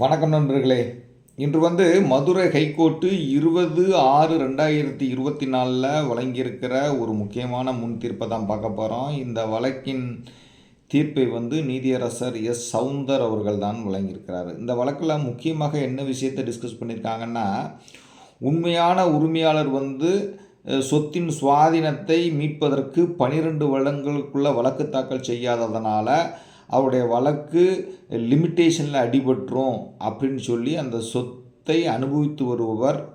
வணக்கம் நண்பர்களே. இன்று வந்து மதுரை ஹைகோர்ட்டு இருபது ஆறு ரெண்டாயிரத்தி இருபத்தி நாலில் வழங்கியிருக்கிற ஒரு முக்கியமான முன் தீர்ப்பை தான் பார்க்க போகிறோம் இந்த வழக்கின் தீர்ப்பை வந்து நீதியரசர் எஸ். சவுந்தர் அவர்கள் தான் வழங்கியிருக்கிறார். இந்த வழக்கில் முக்கியமாக என்ன விஷயத்தை டிஸ்கஸ் பண்ணியிருக்காங்கன்னா உண்மையான உரிமையாளர் வந்து சொத்தின் சுவாதீனத்தை மீட்பதற்கு பனிரெண்டு வருடங்களுக்குள்ள வழக்கு தாக்கல் செய்யாததனால் அவருடைய வழக்கு லிமிட்டேஷனில் அடிபட்டுரும் அப்படின்னு சொல்லி அந்த சொத்தை அனுபவித்து வருபவர்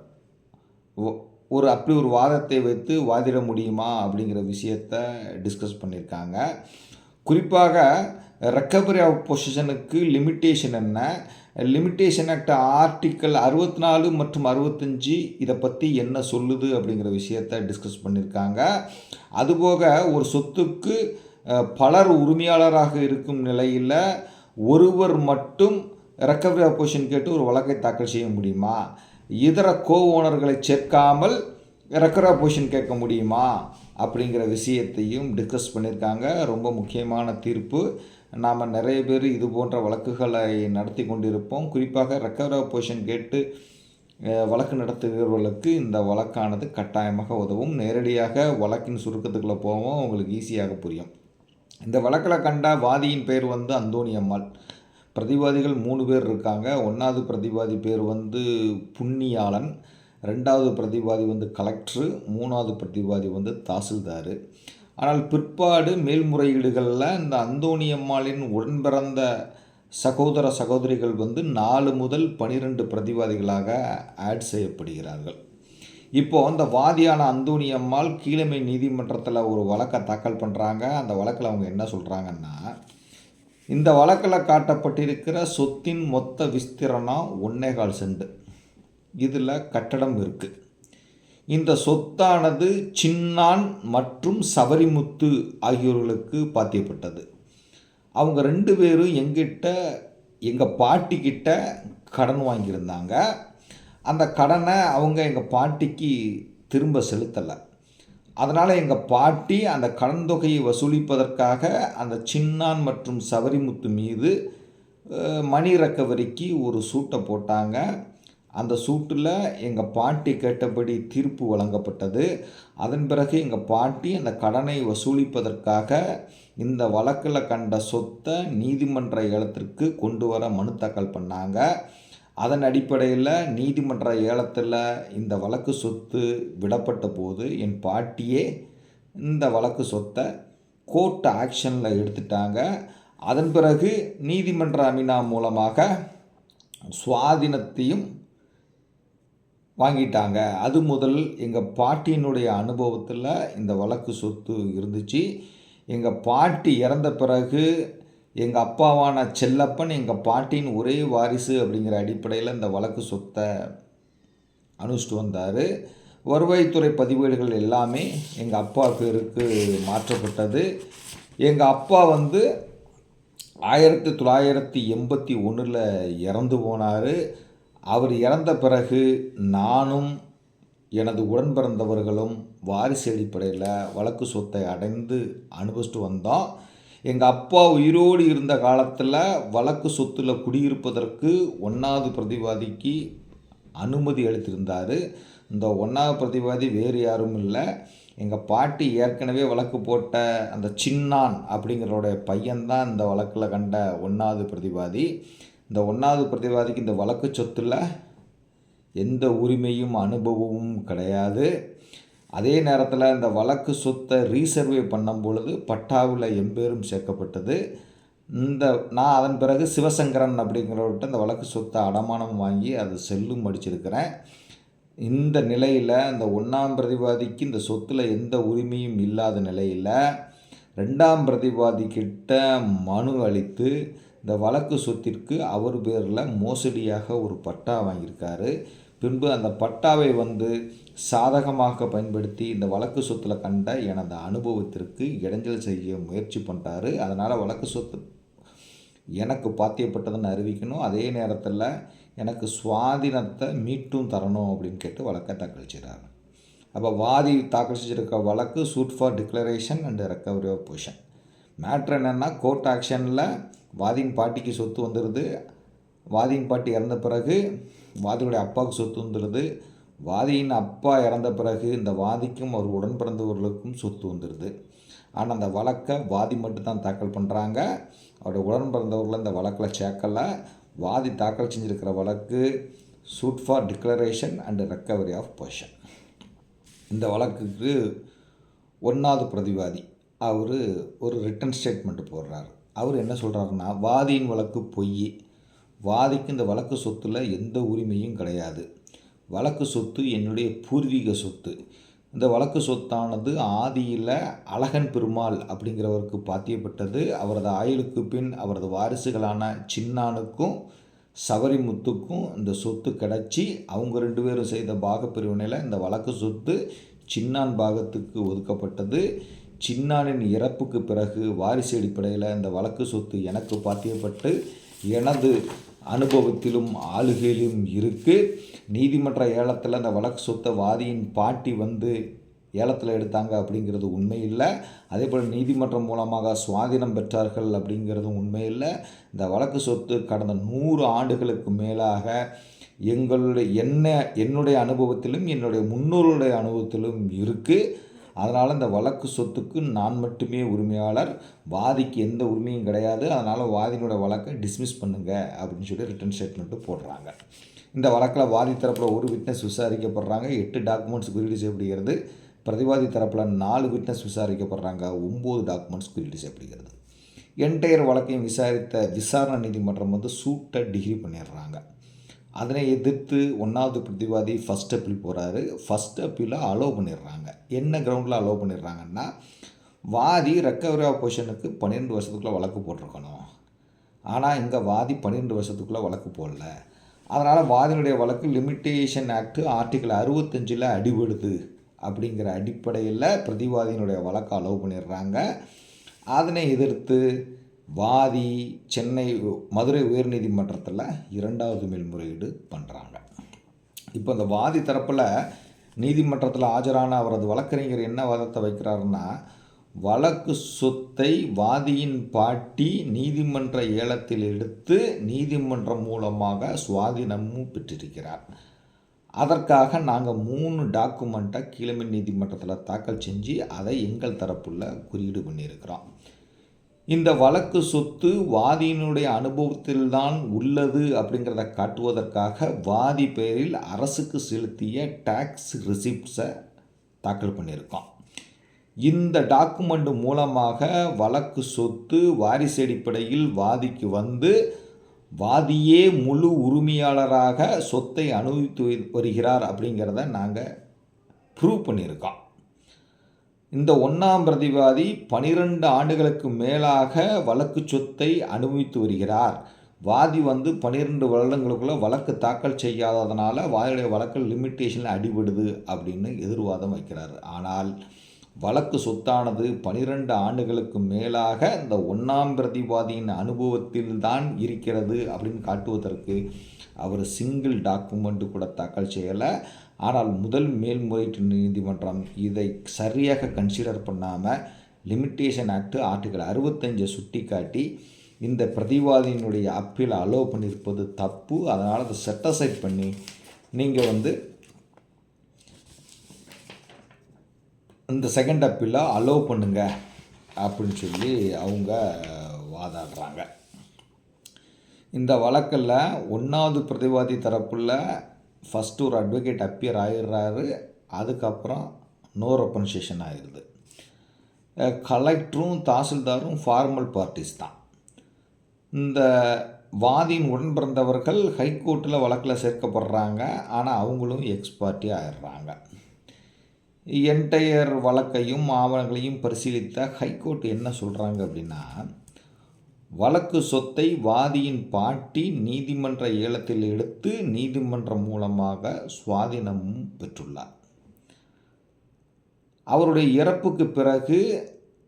ஒ- ஒரு அப்படி ஒரு வாதத்தை வைத்து வாதிட முடியுமா அப்படிங்கிற விஷயத்தை டிஸ்கஸ் பண்ணியிருக்காங்க. குறிப்பாக ரெக்கவரி ஆஃப் பொசிஷனுக்கு லிமிட்டேஷன் என்ன? லிமிட்டேஷன் ஆக்ட் ஆர்டிக்கல் அறுபத்தி நாலு மற்றும் அறுபத்தஞ்சி இதை பற்றி என்ன சொல்லுது அப்படிங்கிற விஷயத்தை டிஸ்கஸ் பண்ணியிருக்காங்க. அதுபோக ஒரு சொத்துக்கு பலர் உரிமையாளராக இருக்கும் நிலையில் ஒருவர் மட்டும் ரெக்கவரி ஆஃப் கேட்டு ஒரு வழக்கை தாக்கல் செய்ய முடியுமா? இதர கோ ஓனர்களை சேர்க்காமல் ரெக்கவரி ஆஃப் கேட்க முடியுமா? அப்படிங்கிற விஷயத்தையும் டிஸ்கஸ் பண்ணியிருக்காங்க. ரொம்ப முக்கியமான தீர்ப்பு. நாம் நிறைய பேர் இது போன்ற வழக்குகளை நடத்தி கொண்டிருப்போம். குறிப்பாக ரெக்கவரி ஆஃப் கேட்டு வழக்கு நடத்துகிறவர்களுக்கு இந்த வழக்கானது கட்டாயமாக உதவும். நேரடியாக வழக்கின் சுருக்கத்துக்குள்ளே போவோம் உங்களுக்கு ஈஸியாக புரியும். இந்த வழக்கில் கண்ட வாதியின் பேர் வந்து அந்தோணி அம்மாள். பிரதிவாதிகள் மூணு பேர் இருக்காங்க. ஒன்றாவது பிரதிவாதி பேர் வந்து புண்ணியாளன். ரெண்டாவது பிரதிவாதி வந்து கலெக்டரு. மூணாவது பிரதிவாதி வந்து தாசில்தார். ஆனால் பிற்பாடு மேல்முறையீடுகளில் இந்த அந்தோணி அம்மாளின் சகோதர சகோதரிகள் வந்து நாலு முதல் பனிரெண்டு பிரதிவாதிகளாக ஆட் செய்யப்படுகிறார்கள். இப்போ அந்த வாதியான அந்தோணி அம்மாள் கீழமை நீதிமன்றத்தில் ஒரு வழக்கை தாக்கல் பண்ணுறாங்க அந்த வழக்கில் அவங்க என்ன சொல்கிறாங்கன்னா இந்த வழக்கில் காட்டப்பட்டிருக்கிற சொத்தின் மொத்த விஸ்திரணம் ஒன்னே கால் செண்டு. இதில் கட்டடம் இருக்குது இந்த சொத்தானது சின்னான் மற்றும் சபரிமுத்து ஆகியோர்களுக்கு பாத்தியப்பட்டது. அவங்க ரெண்டு பேரும் எங்கிட்ட எங்கள் பாட்டிக்கிட்ட கடன் வாங்கியிருந்தாங்க. அந்த கடனை அவங்க எங்கள் பாட்டிக்கு திரும்ப செலுத்தலை. அதனால் எங்கள் பாட்டி அந்த கடன் தொகையை வசூலிப்பதற்காக அந்த சின்னான் மற்றும் சவரிமுத்து மீது மணி ரெக்கவரிக்கு ஒரு சூட்டை போட்டாங்க. அந்த சூட்டில் எங்கள் பாட்டி கேட்டபடி தீர்ப்பு வழங்கப்பட்டது. அதன் பிறகு எங்கள் பாட்டி அந்த கடனை வசூலிப்பதற்காக இந்த வழக்கில் கண்ட சொத்தை நீதிமன்ற இடத்திற்கு கொண்டு வர மனு தாக்கல் பண்ணாங்க. அதன் அடிப்படையில் நீதிமன்ற ஏலத்தில் இந்த வழக்கு சொத்து விடப்பட்ட போது என் பாட்டியே இந்த வழக்கு சொத்தை கோர்ட் ஆக்ஷனில் எடுத்துட்டாங்க. அதன் பிறகு நீதிமன்ற அமினா மூலமாக சுவாதீனத்தையும் வாங்கிட்டாங்க. அது முதல் எங்கள் பாட்டியினுடைய அனுபவத்தில் இந்த வழக்கு சொத்து இருந்துச்சு. எங்கள் பாட்டி இறந்த பிறகு எங்கள் அப்பாவான செல்லப்பன் எங்கள் பாட்டியின் ஒரே வாரிசு அப்படிங்கிற அடிப்படையில் இந்த வழக்கு சொத்தை அனுஷ்டு வந்தார். வருவாய்த்துறை பதிவேடுகள் எல்லாமே எங்கள் அப்பா பேருக்கு மாற்றப்பட்டது. எங்கள் அப்பா வந்து ஆயிரத்தி தொள்ளாயிரத்தி எண்பத்தி ஒன்றில் இறந்து போனார். அவர் இறந்த பிறகு நானும் எனது உடன் பிறந்தவர்களும் வாரிசு அடிப்படையில் வழக்கு சொத்தை அடைந்து அனுபவிச்சுட்டு வந்தோம். எங்கள் அப்பா உயிரோடு இருந்த காலத்தில் வழக்கு சொத்தில் குடியிருப்பதற்கு ஒன்றாவது பிரதிவாதிக்கு அனுமதி அளித்திருந்தார். இந்த ஒன்றாவது பிரதிவாதி வேறு யாரும் இல்லை. எங்கள் பாட்டி ஏற்கனவே வழக்கு போட்ட அந்த சின்னான் அப்படிங்கிறோடைய பையன்தான் இந்த வழக்கில் கண்ட ஒன்றாவது பிரதிவாதி. இந்த ஒன்றாவது பிரதிவாதிக்கு இந்த வழக்கு சொத்தில் எந்த உரிமையும் அனுபவமும் கிடையாது. அதே நேரத்தில் இந்த வழக்கு சொத்தை ரீசர்வே பண்ணும் பொழுது பட்டாவில் எம்பேரும் சேர்க்கப்பட்டது. இந்த நான் அதன் பிறகு சிவசங்கரன் அப்படிங்கிறவர்கிட்ட இந்த வழக்கு சொத்தை அடமானம் வாங்கி அது செல்லும் அடிச்சிருக்கிறேன். இந்த நிலையில் இந்த ஒன்றாம் பிரதிவாதிக்கு இந்த சொத்தில் எந்த உரிமையும் இல்லாத நிலையில் ரெண்டாம் பிரதிவாதிக்கிட்ட மனு அளித்து இந்த வழக்கு சொத்திற்கு அவர் பேரில் மோசடியாக ஒரு பட்டா வாங்கியிருக்காரு. பின்பு அந்த பட்டாவை வந்து சாதகமாக பயன்படுத்தி இந்த வழக்கு சொத்தில் கண்ட எனது அனுபவத்திற்கு இடைஞ்சல் செய்ய முயற்சி பண்ணுறாரு அதனால் வழக்கு சொத்து எனக்கு பாத்தியப்பட்டதுன்னு அறிவிக்கணும். அதே நேரத்தில் எனக்கு சுவாதீனத்தை மீட்டும் தரணும் அப்படின்னு கேட்டு வழக்கை தாக்கல் செய்கிறார் அப்போ வாதி தாக்கல் செஞ்சிருக்க வழக்கு suit for declaration and recovery of possession matter என்னென்னா கோர்ட் ஆக்ஷனில் வாதியின் பாட்டிக்கு சொத்து வந்துடுது வாதியின் பாட்டி இறந்த பிறகு வாதியுடைய அப்பாவுக்கு சொத்து வந்துடுது வாதியின் அப்பா இறந்த பிறகு இந்த வாதிக்கும் அவர் உடன் பிறந்தவர்களுக்கும் சொத்து வந்துடுது ஆனால் அந்த வழக்கை வாதி மட்டும்தான் தாக்கல் பண்ணுறாங்க அவருடைய உடன் பிறந்தவர்கள் இந்த வழக்கில் சேர்க்கலை. வாதி தாக்கல் செஞ்சுருக்கிற வழக்கு suit for declaration and recovery of possession இந்த வழக்குக்கு ஒன்றாவது பிரதிவாதி அவர் ஒரு ரிட்டன் ஸ்டேட்மெண்ட் போடுறாரு. அவர் என்ன சொல்கிறாருன்னா வாதியின் வழக்கு பொய். வாதிக்கு இந்த வழக்கு சொத்தில் எந்த உரிமையும் கிடையாது. வழக்கு சொத்து என்னுடைய பூர்வீக சொத்து. இந்த வழக்கு சொத்தானது ஆதியில் அழகன் பெருமாள் அப்படிங்கிறவருக்கு பாத்தியப்பட்டது. அவரது ஆயுளுக்கு பின் அவரது வாரிசுகளான சின்னானுக்கும் சவரிமுத்துக்கும் இந்த சொத்து கிடச்சி அவங்க ரெண்டு பேரும் செய்த பாகப்பிரிவினையில் இந்த வழக்கு சொத்து சின்னான் பாகத்துக்கு ஒதுக்கப்பட்டது. சின்னானின் இறப்புக்கு பிறகு வாரிசு அடிப்படையில் இந்த வழக்கு சொத்து எனக்கு பாத்தியப்பட்டு எனது அனுபவத்திலும் ஆளுகையிலும் இருக்குது நீதிமன்ற ஏலத்தில் அந்த வழக்கு சொத்தை வாதியின் பாட்டி வந்து ஏலத்தில் எடுத்தாங்க அப்படிங்கிறது உண்மை இல்லை அதே போல் நீதிமன்றம் மூலமாக சுவாதீனம் பெற்றார்கள் அப்படிங்கிறதும் உண்மை இல்லை இந்த வழக்கு சொத்து கடந்த நூறு ஆண்டுகளுக்கு மேலாக எங்களுடைய என்ன என்னுடைய அனுபவத்திலும் என்னுடைய முன்னோருடைய அனுபவத்திலும் இருக்குது அதனால் இந்த வழக்கு சொத்துக்கு நான் மட்டுமே உரிமையாளர் வாதிக்கு எந்த உரிமையும் கிடையாது. அதனால் வாதியினோட வழக்கை டிஸ்மிஸ் பண்ணுங்க அப்படின்னு சொல்லி ரிட்டன் ஸ்டேட்மெண்ட்டு போடுறாங்க. இந்த வழக்கில் வாதி தரப்பில் ஒரு விட்னஸ் விசாரிக்கப்படுறாங்க எட்டு டாக்குமெண்ட்ஸ் குறியீடு செய்யப்படுகிறது. பிரதிவாதி தரப்பில் நாலு விட்னஸ் விசாரிக்கப்படுறாங்க ஒம்பது டாக்குமெண்ட்ஸ் குறியீடு செய்யப்படுகிறது. என்டையர் வழக்கையும் விசாரித்த விசாரணை நீதிமன்றம் வந்து சூட்டை டிகிரி பண்ணிடுறாங்க. அதனை எதிர்த்து ஒன்றாவது பிரதிவாதி ஃபஸ்ட் அப்பீல் போகிறாரு ஃபஸ்ட் அப்பீலில் அலோவ் பண்ணிடுறாங்க. என்ன கிரவுண்டில் அலோவ் பண்ணிடுறாங்கன்னா வாதி ரெக்கவரி ஆஃப் பொசிஷனுக்கு பன்னிரெண்டு வருஷத்துக்குள்ளே வழக்கு போட்டிருக்கணும். ஆனால் இங்கே வாதி பன்னிரெண்டு வருஷத்துக்குள்ளே வழக்கு போடல. அதனால் வாதினுடைய வழக்கு லிமிட்டேஷன் ஆக்ட் ஆர்டிக்கல் அறுபத்தஞ்சில் அடிபடுது அப்படிங்கிற அடிப்படையில் பிரதிவாதியினுடைய வழக்கை அலோவ் பண்ணிடுறாங்க. அதனை எதிர்த்து வாதி சென்னை மதுரை உயர்நீதிமன்றத்தில் இரண்டாவது மேல்முறையீடு பண்ணுறாங்க இப்போ இந்த வாதி தரப்பில் நீதிமன்றத்தில் ஆஜரான அவரது வழக்கறிஞர் என்ன வாதத்தை வைக்கிறாருன்னா வழக்கு சொத்தை வாதியின் பாட்டி நீதிமன்ற ஏலத்தில் எடுத்து நீதிமன்றம் மூலமாக சுவாதீனமும் பெற்றிருக்கிறார். அதற்காக நாங்கள் மூணு டாக்குமெண்ட்டை கீழமை நீதிமன்றத்தில் தாக்கல் செஞ்சு அதை எங்கள் தரப்புள்ள குறியீடு பண்ணியிருக்கிறோம். இந்த வழக்கு சொத்து வாதியினுடைய அனுபவத்தில்தான் உள்ளது அப்படிங்கிறத காட்டுவதற்காக வாதி பெயரில் அரசுக்கு செலுத்திய டேக்ஸ் ரிசிப்ட்ஸை தாக்கல் பண்ணியிருக்கோம். இந்த டாக்குமெண்ட் மூலமாக வழக்கு சொத்து வாரிசு அடிப்படையில் வாதிக்கு வந்து வாதியே முழு உரிமையாளராக சொத்தை அனுபவித்து வருகிறார் அப்படிங்கிறத நாங்கள் ப்ரூவ் பண்ணியிருக்கோம். இந்த ஒன்றாம் பிரதிவாதி பனிரெண்டு ஆண்டுகளுக்கு மேலாக வழக்கு சொத்தை அனுபவித்து வருகிறார். வாதி வந்து பன்னிரெண்டு வருடங்களுக்குள்ளே வழக்கு தாக்கல் செய்யாததுனால வாதியுடைய வழக்கு லிமிட்டேஷனில் அடிபடுது அப்படின்னு எதிர்வாதம் வைக்கிறார். ஆனால் வழக்கு சொத்தானது பனிரெண்டு ஆண்டுகளுக்கு மேலாக இந்த ஒன்றாம் பிரதிவாதியின் அனுபவத்தில்தான் இருக்கிறது அப்படின்னு காட்டுவதற்கு அவர் சிங்கிள் டாக்குமெண்ட்டு கூட தாக்கல் செய்யலை. ஆனால் முதல் மேல்முறையீட்டு நீதிமன்றம் இதை சரியாக கன்சிடர் பண்ணாமல் லிமிட்டேஷன் ஆக்ட் ஆர்டிகல் அறுபத்தஞ்சை சுட்டி காட்டி இந்த பிரதிவாதியினுடைய அப்பீல் அலோவ் பண்ணியிருப்பது தப்பு. அதனால் அதை செட்டசைட் பண்ணி நீங்கள் வந்து இந்த செகண்ட் அப்பீலாக அலோவ் பண்ணுங்க அப்படின்னு சொல்லி அவங்க வாதாடுறாங்க. இந்த வழக்கில் ஒன்றாவது பிரதிவாதி தரப்பில் ஃபஸ்ட்டு ஒரு அட்வொகேட் அப்பியர் ஆயிடுறாரு அதுக்கப்புறம் நோ ரெப்பன்சேஷன் ஆயிடுது. கலெக்டரும் தாசில்தாரும் ஃபார்மல் பார்ட்டிஸ் தான். இந்த வாதியின் உடன் பிறந்தவர்கள் ஹைகோர்ட்டில் வழக்கில் சேர்க்கப்படுறாங்க ஆனால் அவங்களும் எக்ஸ்பார்ட்டி ஆயிடுறாங்க. என்டையர் வழக்கையும் ஆவணங்களையும் பரிசீலித்த ஹைகோர்ட் என்ன சொல்கிறாங்க அப்படின்னா வழக்கு சொத்தை வாதியின் பாட்டி நீதிமன்ற ஏலத்தில் எடுத்து நீதிமன்றம் மூலமாக சுவாதீனமும் பெற்றுள்ளார். அவருடைய இறப்புக்கு பிறகு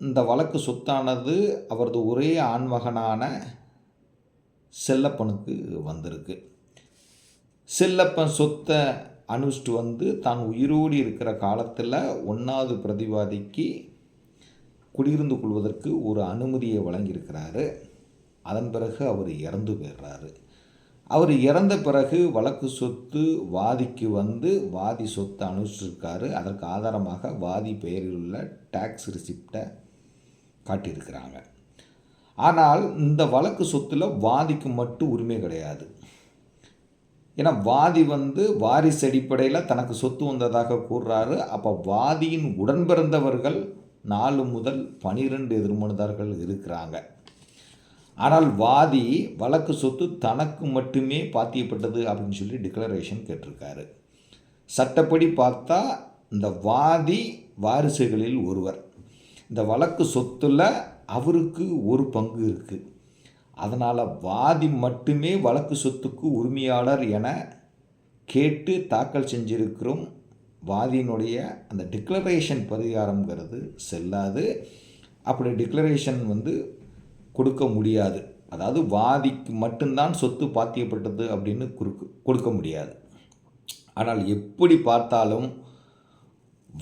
இந்த வழக்கு சொத்தானது அவரது ஒரே ஆண்மகனான செல்லப்பனுக்கு வந்திருக்கு. செல்லப்பன் சொத்தை அனுஷ்டு வந்து தான் உயிரோடு இருக்கிற காலத்தில் ஒன்றாவது பிரதிவாதிக்கு குடியிருந்து கொள்வதற்கு ஒரு அனுமதியை வழங்கியிருக்கிறாரு. அதன் பிறகு அவர் இறந்து போயிடுறாரு. அவர் இறந்த பிறகு வழக்கு சொத்து வாதிக்கு வந்து வாதி சொத்து அனுப்பிச்சிருக்காரு அதற்கு ஆதாரமாக வாதி பெயரில் உள்ள டேக்ஸ் ரிசிப்டை காட்டியிருக்கிறாங்க. ஆனால் இந்த வழக்கு சொத்தில் வாதிக்கு மட்டும் உரிமை கிடையாது. ஏன்னா வாதி வந்து வாரிசு அடிப்படையில் தனக்கு சொத்து வந்ததாக கூறுறாரு. அப்போ வாதியின் உடன்பிறந்தவர்கள் நாலு முதல் பனிரெண்டு எதிர்மனுதார்கள் இருக்கிறாங்க. ஆனால் வாதி வழக்கு சொத்து தனக்கு மட்டுமே பாத்தியப்பட்டது அப்படின்னு சொல்லி டிக்ளரேஷன் கேட்டிருக்காரு. சட்டப்படி பார்த்தா இந்த வாதி வாரிசுகளில் ஒருவர். இந்த வழக்கு சொத்தில் அவருக்கு ஒரு பங்கு இருக்குது அதனால் வாதி மட்டுமே வழக்கு சொத்துக்கு உரிமையாளர் என கேட்டு தாக்கல் செஞ்சிருக்கிறோம். வாதியினுடைய அந்த டிக்ளரேஷன் பரிகாரங்கிறது செல்லாது. அப்படி டிக்ளரேஷன் வந்து கொடுக்க முடியாது. அதாவது வாதிக்கு மட்டும்தான் சொத்து பாத்தியப்பட்டது அப்படின்னு குறுக்கு கொடுக்க முடியாது. ஆனால் எப்படி பார்த்தாலும்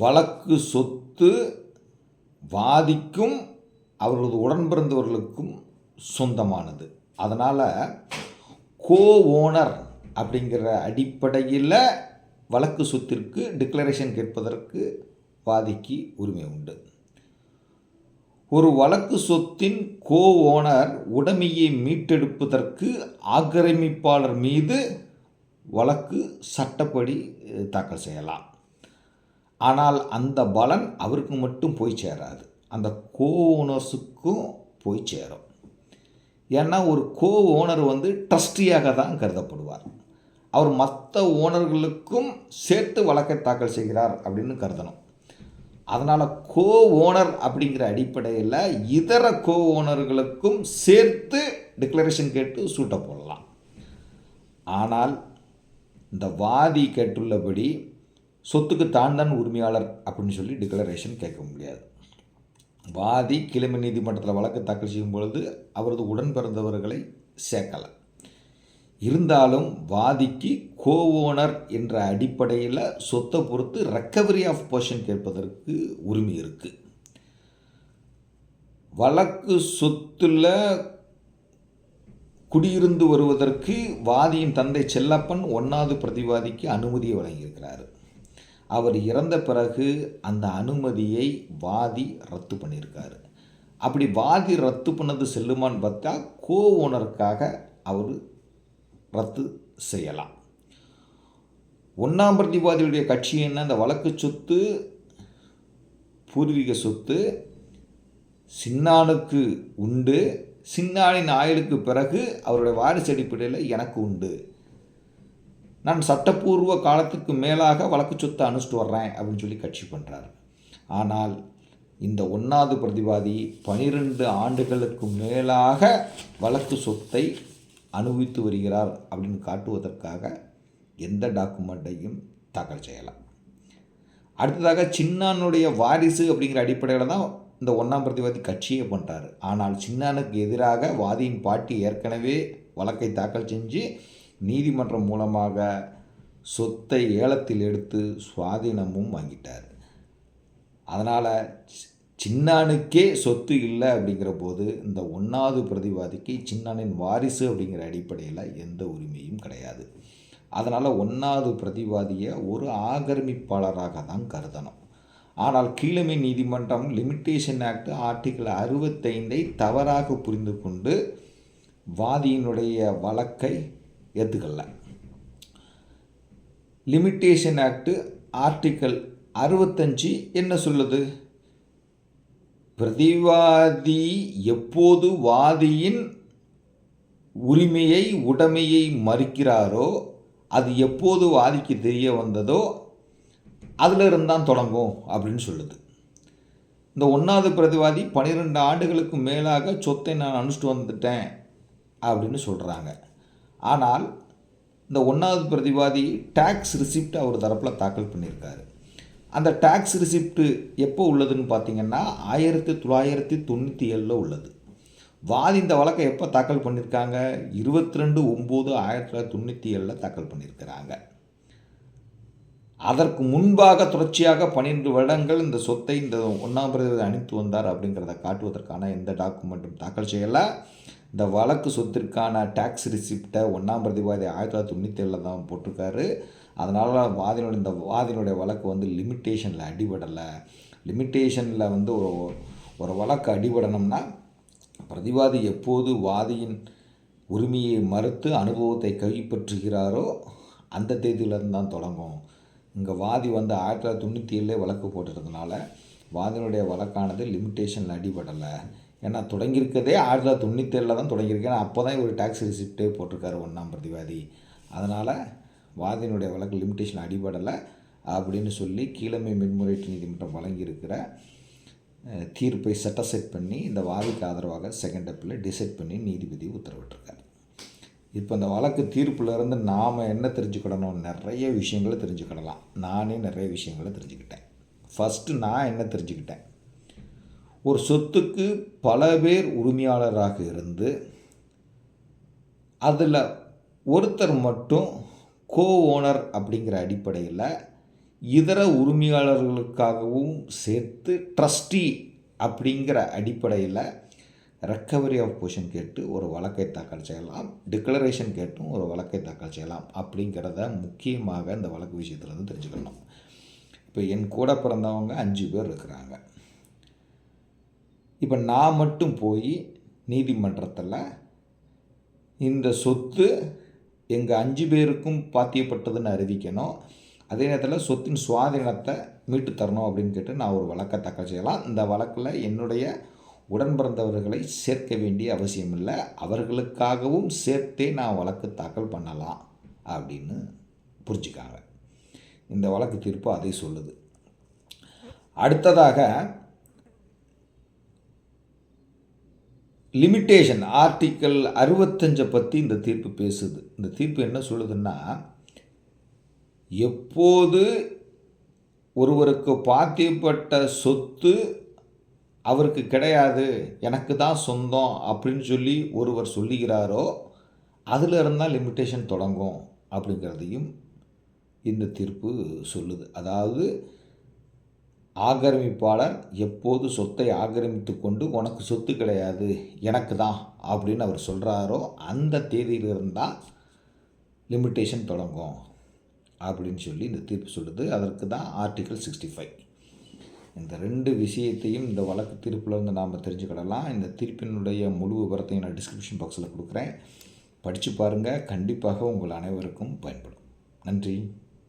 வழக்கு சொத்து வாதிக்கும் அவர்களது உடன்பிறந்தவர்களுக்கும் சொந்தமானது. அதனால் கோ ஓனர் அப்படிங்கிற அடிப்படையில் வழக்கு சொத்திற்கு டிக்ளரேஷன் கேட்பதற்கு வாதிக்கு உரிமை உண்டு. ஒரு வழக்கு சொத்தின் கோ ஓனர் உடைமையை மீட்டெடுப்பதற்கு ஆக்கிரமிப்பாளர் மீது வழக்கு சட்டப்படி தாக்கல் செய்யலாம். ஆனால் அந்த பலன் அவருக்கு மட்டும் போய் சேராது. அந்த கோ ஓனர்ஸுக்கும் போய் சேரும். ஏன்னா ஒரு கோ ஓனர் வந்து ட்ரஸ்டியாக தான் கருதப்படுவார். அவர் மற்ற ஓனர்களுக்கும் சேர்த்து வழக்கை தாக்கல் செய்கிறார் அப்படின்னு கருதணும். அதனால் கோ ஓனர் அப்படிங்கிற அடிப்படையில் இதர கோ ஓனர்களுக்கும் சேர்த்து டிக்ளரேஷன் கேட்டு சூட்ட போடலாம். ஆனால் இந்த வாதி கேட்டுள்ளபடி சொத்துக்கு தான் தான் உரிமையாளர் அப்படின்னு சொல்லி டிக்ளரேஷன் கேட்க முடியாது. வாதி கிழமை நீதிமன்றத்தில் வழக்கு தாக்கல் செய்யும் பொழுது அவரது உடன் பிறந்தவர்களை சேர்க்கலை. இருந்தாலும் வாதிக்கு கோ ஓனர் என்ற அடிப்படையில் சொத்தை பொறுத்து ரெக்கவரி ஆஃப் போர்ஷன் கேட்பதற்கு உரிமை இருக்குது வழக்கு சொத்தில் குடியிருந்து வருவதற்கு வாதியின் தந்தை செல்லப்பன் ஒன்றாவது பிரதிவாதிக்கு அனுமதியை வழங்கியிருக்கிறார். அவர் இறந்த பிறகு அந்த அனுமதியை வாதி ரத்து பண்ணியிருக்காரு. அப்படி வாதி ரத்து பண்ணது செல்லுமான்னு பார்த்தா கோ ஓனருக்காக அவர் ரத்து செய்யலாம். ஒன்றாம் பிரதிவாதியுடைய கட்சி என்ன? அந்த வழக்கு சொத்து பூர்வீக சொத்து சின்னானுக்கு உண்டு. சின்னானின் ஆயுளுக்கு பிறகு அவருடைய வாரிசு அடிப்படையில் எனக்கு உண்டு. நான் சட்டப்பூர்வ காலத்துக்கு மேலாக வழக்கு சொத்தை அனுப்பிச்சிட்டு வர்றேன் அப்படின்னு சொல்லி கட்சி பண்ணுறாரு ஆனால் இந்த ஒன்றாவது பிரதிவாதி பனிரெண்டு ஆண்டுகளுக்கு மேலாக வழக்கு சொத்தை அனுபவித்து வருகிறார் அப்படின்னு காட்டுவதற்காக எந்த டாக்குமெண்ட்டையும் தாக்கல் செய்யலாம். அடுத்ததாக சின்னானுடைய வாரிசு அப்படிங்கிற அடிப்படையில் தான் இந்த ஒன்றாம் பிரதிவாதி கட்சியே பண்ணுறாரு ஆனால் சின்னானுக்கு எதிராக வாதியின் பாட்டி ஏற்கனவே வழக்கை தாக்கல் செஞ்சு நீதிமன்றம் மூலமாக சொத்தை ஏலத்தில் எடுத்து சுவாதீனமும் வாங்கிட்டார். அதனால் சின்னானுக்கே சொத்து இல்லை அப்படிங்கிற போது இந்த ஒன்றாவது பிரதிவாதிக்கு சின்னானின் வாரிசு அப்படிங்கிற அடிப்படையில் எந்த உரிமையும் கிடையாது. அதனால் ஒன்றாவது பிரதிவாதியை ஒரு ஆக்கிரமிப்பாளராக தான் கருதணும். ஆனால் கீழமை நீதிமன்றம் லிமிட்டேஷன் ஆக்ட் ஆர்டிகிள் அறுபத்தைந்தை தவறாக புரிந்து கொண்டு வாதியினுடைய வழக்கை ஏற்றுக்கல லிமிட்டேஷன் ஆக்டு ஆர்டிக்கல் அறுபத்தஞ்சு என்ன சொல்லுது? பிரதிவாதி எப்போது வாதியின் உரிமையை உடைமையை மறுக்கிறாரோ அது எப்போது வாதிக்கு தெரிய வந்ததோ அதில் இருந்தான் தொடங்கும் அப்படின்னு சொல்லுது. இந்த ஒன்றாவது பிரதிவாதி பன்னிரெண்டு ஆண்டுகளுக்கு மேலாக சொத்தை நான் அனுப்பிச்சிட்டு வந்துட்டேன் அப்படின்னு சொல்கிறாங்க ஆனால் இந்த ஒன்றாவது பிரதிவாதி டேக்ஸ் ரிசிப்ட் அவர் தரப்பில் தாக்கல் பண்ணியிருக்காரு. அந்த டேக்ஸ் ரிசிப்ட்டு எப்போ உள்ளதுன்னு பார்த்தீங்கன்னா ஆயிரத்தி தொள்ளாயிரத்தி தொண்ணூற்றி ஏழில் உள்ளது. வாதி இந்த வழக்கை எப்போ தாக்கல் பண்ணியிருக்காங்க? இருபத்தி ரெண்டு ஒம்பது ஆயிரத்தி தொள்ளாயிரத்தி தொண்ணூற்றி ஏழில் தாக்கல் பண்ணியிருக்கிறாங்க. அதற்கு முன்பாக தொடர்ச்சியாக பன்னிரெண்டு வருடங்கள் இந்த சொத்தை இந்த ஒன்றாம் பிரதேசத்தை அனுப்பி வந்தார் அப்படிங்கிறத காட்டுவதற்கான எந்த டாக்குமெண்ட்டும் தாக்கல் செய்யலை. இந்த வழக்கு சொத்திற்கான டேக்ஸ் ரிசிப்டை ஒன்றாம் பிரதிவாதி ஆயிரத்தி தொள்ளாயிரத்தி தொண்ணூற்றி ஏழில் தான் போட்டிருக்காரு. அதனால் வாதினுடைய இந்த வாதினுடைய வழக்கு வந்து லிமிட்டேஷனில் அடிபடலை. லிமிட்டேஷனில் வந்து ஒரு ஒரு வழக்கு அடிபடணும்னா பிரதிவாதி எப்போது வாதியின் உரிமையை மறுத்து அனுபவத்தை கைப்பற்றுகிறாரோ அந்த தேதியிலேருந்து தான் தொடங்கும். இங்கே வாதி வந்து ஆயிரத்தி தொள்ளாயிரத்தி தொண்ணூற்றி ஏழுலே வழக்கு போட்டிருந்தனால வாதினுடைய வழக்கானது லிமிட்டேஷனில் அடிபடலை. ஏன்னா தொடங்கியிருக்கதே ஆயிரத்தி தொள்ளாயிரத்தி தொண்ணூற்றி தான் தொடங்கியிருக்கேன் அப்போ தான் இவர் டேக்ஸ் ரிசிப்டே போட்டிருக்காரு ஒன்றாம் பிரதிவாதி. அதனால் வாதியினுடைய வழக்கு லிமிட்டேஷன் அடிபடலை அப்படின்னு சொல்லி கீழமை மேன்முறையீட்டு நீதிமன்றம் வழங்கியிருக்கிற தீர்ப்பை செட்டசைட் பண்ணி இந்த வாதிக்கு ஆதரவாக செகண்ட் அப்பில் டிசைட் பண்ணி நீதிபதி உத்தரவிட்டிருக்காரு. இப்போ இந்த வழக்கு தீர்ப்புலேருந்து நாம் என்ன தெரிஞ்சுக்கிடணும்? நிறைய விஷயங்களை தெரிஞ்சுக்கிடலாம். நானே நிறைய விஷயங்களை தெரிஞ்சுக்கிட்டேன். ஃபஸ்ட்டு நான் என்ன தெரிஞ்சுக்கிட்டேன்? ஒரு சொத்துக்கு பல பேர் உரிமையாளராக இருந்து அதில் ஒருத்தர் மட்டும் கோ ஓனர் அப்படிங்கிற அடிப்படையில் இதர உரிமையாளர்களுக்காகவும் சேர்த்து ட்ரஸ்டி அப்படிங்கிற அடிப்படையில் ரெக்கவரி ஆஃப் பொசிஷன் கேட்டு ஒரு வழக்கை தாக்கல் செய்யலாம். டிக்ளரேஷன் கேட்டும் ஒரு வழக்கை தாக்கல் செய்யலாம் அப்படிங்கிறத முக்கியமாக இந்த வழக்கு விஷயத்துலேருந்து தெரிஞ்சுக்கணும். இப்போ என் கூட பிறந்தவங்க அஞ்சு பேர் இருக்கிறாங்க. இப்போ நான் மட்டும் போய் நீதிமன்றத்தில் இந்த சொத்து எங்கள் அஞ்சு பேருக்கும் பாத்தியப்பட்டதுன்னு அறிவிக்கணும். அதே நேரத்தில் சொத்தின் சுவாதீனத்தை மீட்டு தரணும் அப்படின்னு கேட்டு நான் ஒரு வழக்கை தாக்கல் செய்யலாம். இந்த வழக்கில் என்னுடைய உடன் பிறந்தவர்களை சேர்க்க வேண்டிய அவசியம் இல்லை. அவர்களுக்காகவும் சேர்த்தே நான் வழக்கு தாக்கல் பண்ணலாம் அப்படின்னு புரிஞ்சுக்காங்க. இந்த வழக்கு தீர்ப்பு அதை சொல்லுது. அடுத்ததாக லிமிட்டேஷன் ஆர்டிக்கல் அறுபத்தஞ்சை பற்றி இந்த தீர்ப்பு பேசுது. இந்த தீர்ப்பு என்ன சொல்லுதுன்னா எப்போது ஒருவருக்கு பாத்தியப்பட்ட சொத்து அவருக்கு கிடையாது எனக்கு தான் சொந்தம் அப்படின்னு சொல்லி ஒருவர் சொல்லுகிறாரோ அதில் இருந்தால் லிமிட்டேஷன் தொடங்கும் அப்படிங்கிறதையும் இந்த தீர்ப்பு சொல்லுது. அதாவது ஆக்கிரமிப்பாளர் எப்போது சொத்தை ஆக்கிரமித்து கொண்டு உனக்கு சொத்து கிடையாது எனக்கு தான் அப்படின்னு அவர் சொல்கிறாரோ அந்த தேதியில் இருந்தால் லிமிட்டேஷன் தொடங்கும் அப்படின்னு சொல்லி இந்த தீர்ப்பு சொல்லுது. அதற்கு தான் ஆர்டிகல் சிக்ஸ்டி ஃபைவ். இந்த ரெண்டு விஷயத்தையும் இந்த வழக்கு தீர்ப்பிலிருந்து நாம் தெரிஞ்சுக்கிடலாம். இந்த தீர்ப்பினுடைய முழு விவரத்தையும் நான் டிஸ்கிரிப்ஷன் பாக்ஸில் கொடுக்குறேன். படித்து பாருங்கள் கண்டிப்பாக உங்கள் அனைவருக்கும் பயன்படும். நன்றி.